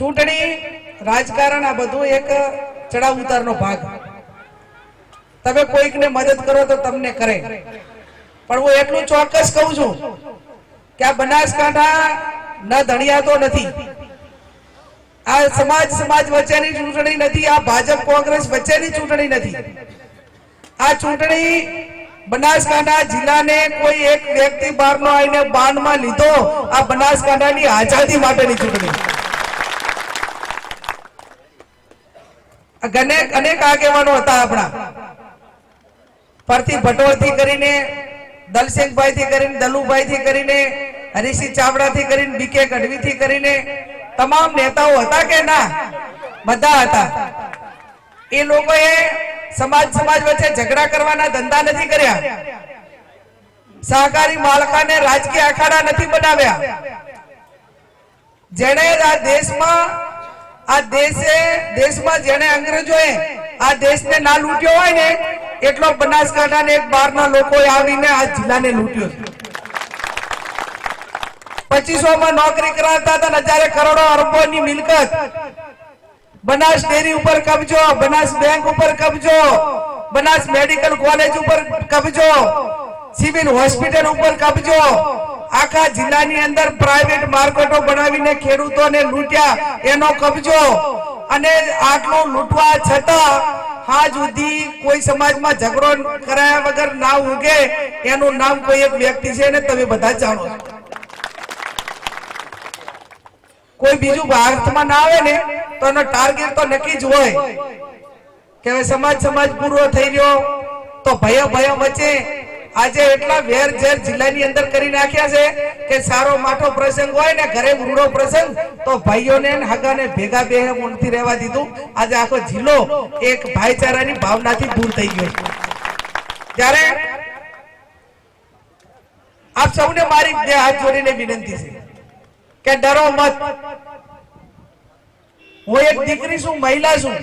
ચૂંટણી રાજકારણ આ બધું એક ચડાવ ઉતારનો ભાગ. તમે કોઈકને મદદ કરો તો તમને કરે. પણ હું એટલું ચોક્કસ કહું છું કે આ બનાસકાંઠા ન ધણિયાતો નથી. આ સમાજ સમાજ વચ્ચેની ચૂંટણી નથી, આ ભાજપ, કોંગ્રેસ વચ્ચેની ચૂંટણી નથી. આ ચૂંટણી બનાસકાંઠા જિલ્લાને કોઈ એક વ્યક્તિ બહારનો આવીને બાનમાં લીધો, આ બનાસકાંઠાની આઝાદી માટેની ચૂંટણી. અનેક આગેવાનો હતા આપણા. પરથી ભટોળથી કરીને દલસિંહભાઈ થી કરીને દલુભાઈ થી કરીને હરીસિંહ ચાવડા થી કરીને, બીકે ગઢવી થી કરીને, તમામ નેતાઓ હતા કે ના? બધા હતા. એ લોકોએ સમાજ સમાજ વચ્ચે ઝઘડા કરવાના ધંધા નથી કર્યા. સહકારી માળખાને રાજકીય અખાડા નથી બનાવ્યા. જેણે આ દેશમાં આ દેશે, દેશમાં જેને અંગ્રેજોએ આ દેશને ના લૂંટ્યો હોય ને, એટલો બનાસકાંઠાને એક બહારના લોકોએ આવીને આ જિલ્લાને લૂંટ્યો છે. પચીસો માં નોકરી કરાવતા હતા ને હજારે કરોડો અરબોની મિલકત. બનાસ ડેરી ઉપર કબજો, બનાસ બેંક ઉપર કબજો, બનાસ મેડિકલ કોલેજ ઉપર કબજો, સિવિલ હોસ્પિટલ ઉપર કબજો આખા જિલ્લાની અંદર પ્રાઇવેટ માર્કેટો બનાવીને ખેડૂતોને લૂંટ્યા. એનો કબજો અને આટલું લૂંટવા છતાં આજ સુધી કોઈ સમાજમાં ઝઘડો કરાયા વગર ના ઉગે. એનું નામ કોઈ એક વ્યક્તિ છે ને તમે બધા જાણો કોઈ બીજું ભારતમાં ના આવે ને તો એનો ટાર્ગેટ તો નક્કી જ હોય. કે સમાજ સમાજ પૂરો થઈ ગયો તો ભયો ભયો વચ્ચે આજે એટલા વેર ઝેર જિલ્લાની અંદર કરી નાખ્યા છે કે સારો માઠો પ્રસંગ હોય ને ઘરે રૂડો પ્રસંગ, તો ભાઈઓને હગાને ભેગા બે મૂળથી રહેવા દીધું. આજે આખો જિલ્લો એક ભાઈચારાની ભાવનાથી દૂર થઈ ગયો. ત્યારે આપ સૌને મારી હાથ જોડીને વિનંતી છે કે ડરો મત. હું એક દીકરી છું, મહિલા છું.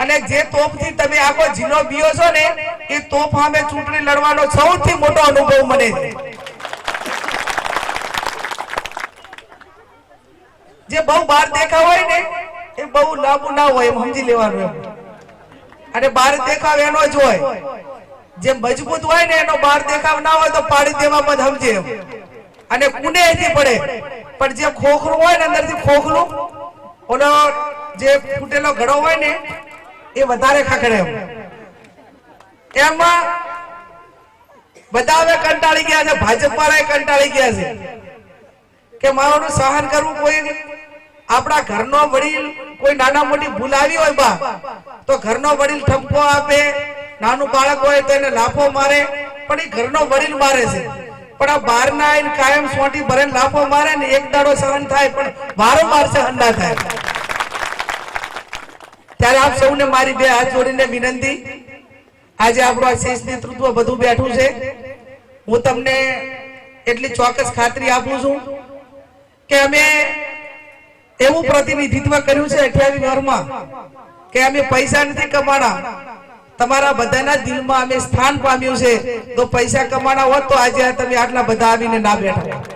અને જે તોપથી તમે આખો જીનો બીઓ છો ને, એ તોપ સામે ચૂંટણી લડવાનો સૌથી મોટો અનુભવ મને. જે બહુ બહાર દેખાવ હોય ને, એ બહુ લાંબુ ના હોય એમ સમજી લેવાનું એમ. અને બહાર દેખાવ એનો જ હોય. જે મજબૂત હોય ને, એનો બહાર દેખાવ ના હોય તો પાડી દેવામાં જ સમજે એમ. અને કુને એથી પડે? પણ જે ખોખરું હોય ને અંદરથી ખોખલું ઓલો જે ફૂટેલો ઘડો હોય ને એ વધારે ખખડે એમાં. બધા કંટાળી ગયા છે ભાજપ વાળા કંટાળી ગયા છે કે મારું સહન કરવું કોઈ આપણા ઘરનો વડીલ કોઈ નાના મોટી ભૂલ આવી હોય બા, તો ઘરનો વડીલ ઠપકો આપે, નાનું બાળક હોય તો એને લાફો મારે, પણ એ ઘરનો વડીલ મારે છે. પણ આ બહારના કાયમ સોટી ભરે લાફો મારે ને એક દાડો સહન થાય, પણ વારંવાર સહન ના થાય. ત્યારે આપ સૌને મારી બે હાથ જોડીને વિનંતી. આજે આપણું આ શેષ નેતૃત્વ બધું બેઠું છે. હું તમને એટલી ચોક્કસ ખાતરી આપું છું કે અમે એવું પ્રતિનિધિત્વ કર્યું છે અઠ્યાવીસ વર્ષમાં કે અમે પૈસા નથી કમાણા. તમારા બધાના દિલમાં અમે સ્થાન પામ્યું છે. તો પૈસા કમાણા હોત તો આજે તમે આટલા બધા આવીને ના બેઠા.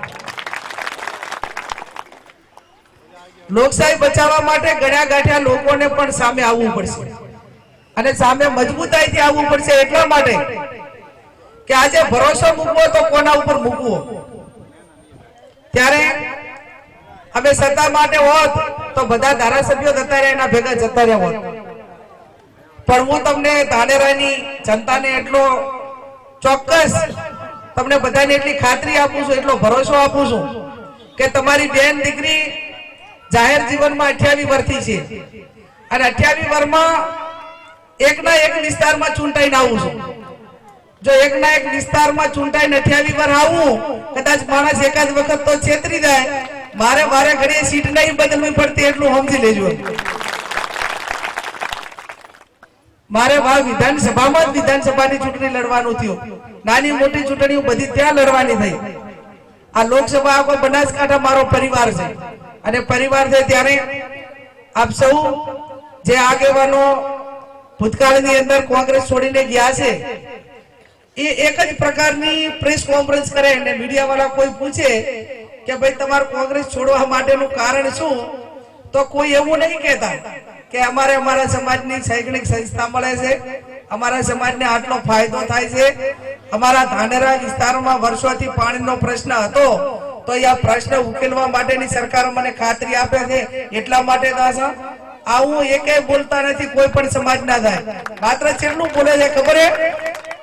લોકશાહી બચાવવા માટે ગણ્યા ગાંઠ્યા લોકોને પણ સામે આવવું પડશે. અને સામે મજબૂતાઈથી આવવું પડશે એટલા માટે કે આજે ભરોસો મૂકવો તો કોના ઉપર મૂકવો? ત્યારે અમે સત્તા માટે હોત તો બધા ધારાસભ્યો જતા રહ્યા એના ભેગા જતા રહ્યા હોત. પણ હું તમને ધાનેરાની જનતાને એટલો ચોક્કસ તમને બધાને એટલી ખાતરી આપું છું, એટલો ભરોસો આપું છું કે તમારી બેન દીકરી જાહેર જીવનમાં અઠ્યાવી વર્ષથી છે. અને અઠ્યાવી વર્ષમાં એકના એક વિસ્તારમાં ચૂંટાઈને આવું છું. જો એકના એક વિસ્તારમાં ચૂંટાઈને અઠ્યાવી વાર આવું, કદાચ માણસ એકાદ વખત તો છેતરી જાય. મારે મારે ઘડીએ સીટ નહીં બદલવી પડતી એટલું સમજી લેજો. મારે ભાવ વિધાનસભામાં જ વિધાનસભાની ચૂંટણી લડવાનું થયું. નાની મોટી ચૂંટણીઓ બધી ત્યાં લડવાની થઈ. આ લોકસભા આખો બનાસકાંઠા મારો પરિવાર છે. અને પરિવાર છે ત્યારે આપ સૌ જે આગેવાનો ભૂતકાળની અંદર કોંગ્રેસ છોડીને ગયા છે, એ એક જ પ્રકારની પ્રેસ કોન્ફરન્સ કરે અને મીડિયા વાળા કોઈ પૂછે કે ભાઈ તમારે કોંગ્રેસ છોડવા માટેનું કારણ શું? તો કોઈ એવું નહીં કહેતા કે અમારે અમારા સમાજની શૈક્ષણિક સંસ્થા મળે છે, અમારા સમાજને આટલો ફાયદો થાય છે. અમારા ધાનેરા વિસ્તારમાં વર્ષોથી પાણીનો પ્રશ્ન હતો. તો આ પ્રશ્ન ઉકેલવા માટેની સરકાર મને ખાતરી આપે છે. એટલા માટે દાસા. આવું એકે બોલતા નથી, કોઈ પણ સમાજના થાય. માત્ર છેલ્લું બોલે છે, ખબર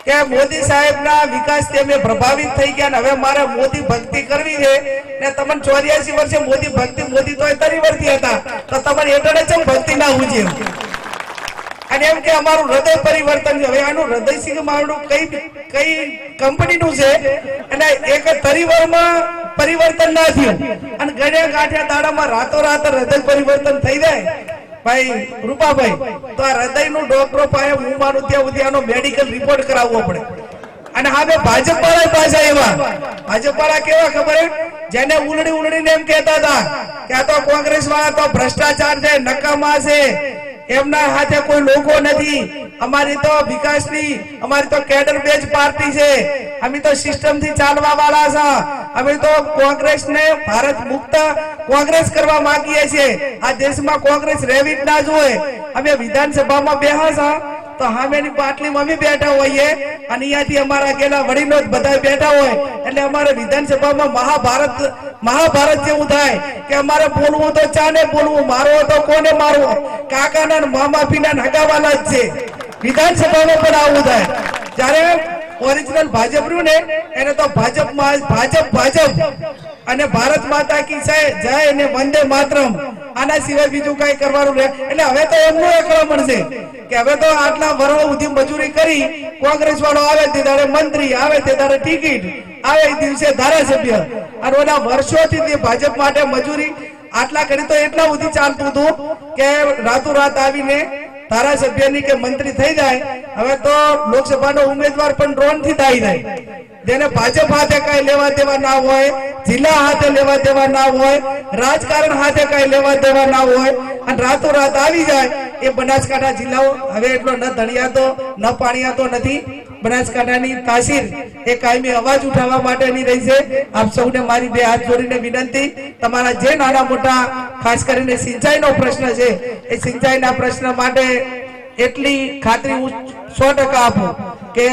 કે મોદી સાહેબના વિકાસથી અમે પ્રભાવિત થઈ ગયા ને હવે મારે મોદી ભક્તિ કરવી છે. ને તમને ચોર્યાસી વર્ષે મોદી ભક્તિ, મોદી તો તરી વર્તી હતા. તો તમારે એટલે ચમ ભક્તિ ના ઉજે અને એમ કે અમારું હૃદય પરિવર્તન છે. હવે આનું હૃદય સિંહ મારું કઈ કઈ કંપનીનું છે? અને એક તરીવરમાં પરિવર્તન ના થયું. અને ગણ્યા ગાંઠ્યા દાડામાં રાતો રાત હૃદય પરિવર્તન થઈ જાય. ભાઈ, રૂપાભાઈ, તો આ હૃદયનું ડોક્ટરો પાસે હું માનું ત્યાં સુધી આનો મેડિકલ રિપોર્ટ કરાવવો પડે. અને હવે ભાજપ વાળા પાછા એવા. ભાજપ વાળા કેવા ખબર? જેને ઉલડી ઉલડીને એમ કહેતા હતા કે આ તો કોંગ્રેસ વાળા તો ભ્રષ્ટાચાર છે, નકામા છે. એમના હાથે કોઈ લોકો નથી. અમારી તો વિકાસની, અમારી તો કેડર બેઝ પાર્ટી છે. અમે તો સિસ્ટમથી ચાલવા વાળા છે. અમે તો કોંગ્રેસ ને ભારત મુક્ત કોંગ્રેસ કરવા માંગીએ છીએ. આ દેશમાં કોંગ્રેસ રહેવી જ ના જોઈએ. અમે વિધાનસભામાં બેહા છે. તો હામેની પાટલીમાં અમે બેઠા હોઈએ. અને અહીંયાથી અમારા ગેલા વડીલો જ બધા બેઠા હોય. એટલે અમારે વિધાનસભામાં મહાભારત મહાભારત જેવું થાય કે અમારે બોલવું તો ચાને બોલવું, મારવો તો કોને મારવો? કાકાના મામા પીના હગાવાલા જ છે. વિધાનસભામાં પણ આવું થાય. જ્યારે ઓરિજિનલ ભાજપ રહ્યું ને, એને તો ભાજપ ભાજપ ભાજપ. અને ભારત માતા કી જય જય ને વંદે માતરમ. આના સિવાય બીજું કઈ કરવાનું રહે. એટલે હવે તો એમનું એકલામણ છે કે હવે તો આટલા વર્ષો સુધી મજૂરી કરી કોંગ્રેસ વાળો આવે તે દાડે મંત્રી, આવે તે દાડે ટિકિટ, આવે દિવસે ધારાસભ્ય. અને ઓલા વર્ષોથી તે ભાજપ માટે મજૂરી. આટલા કરી તો એટલા સુધી ચાલતું હતું કે રાતોરાત આવીને ધારાસભ્યની કે મંત્રી થઈ જાય, હવે તો લોકસભાનો ઉમેદવાર પણ ડ્રોનથી થાય જાય. જેને ભાજપ હાથે કઈ લેવા દેવા ના હોય, જિલ્લા હાથે લેવા દેવા ના હોય, રાજકારણ હાથે કઈ લેવા દેવા ના હોય, અને રાતોરાત આવી જાય, એ બનાસકાંઠા જિલ્લાઓ હવે એટલો ન ધણિયાતો, ન પાણીયાતો નથી. બનાસકાંઠાની તાસીર, એ કાયમી અવાજ ઉઠાવવા માટેની રહી છે. આપ સૌને મારી બે હાથ જોડીને વિનંતી, તમારા જે નાના મોટા, ખાસ કરીને સિંચાઈનો પ્રશ્ન છે, એ સિંચાઈના પ્રશ્ન માટે એટલી ખાતરી હું સો ટકા આપું કે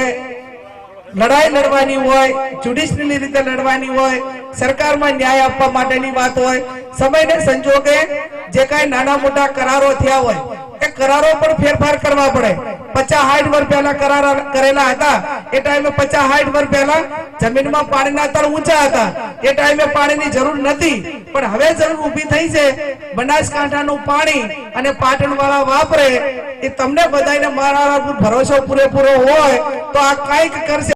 લડાઈ લડવાની હોય જ્યુડિશિયલી રીતે લડવાની હોય, સરકારમાં ન્યાય આપવા માટેની વાત હોય, સમયને સંજોગે જે કાંઈ નાના મોટા કરારો થયા હોય, એ કરારો પણ ફેરફાર કરવા પડે. પચાસ હાઈટ વર્ષ પહેલા કરાર કરેલા હતા. એ ટાઈમે પચાસ હાઈટ વર્ષ પહેલા જમીનમાં પાણીના તળ ઊંચા હતા. એ ટાઈમે પાણીની જરૂર નથી. પણ હવે જરૂર ઊભી થઈ છે. બનાસકાંઠાનું પાણી અને પાટણ વાળા વાપરે, એ તમને બધાને મારા ભરોસો પૂરેપૂરો હોય તો આ કંઈક કરશે.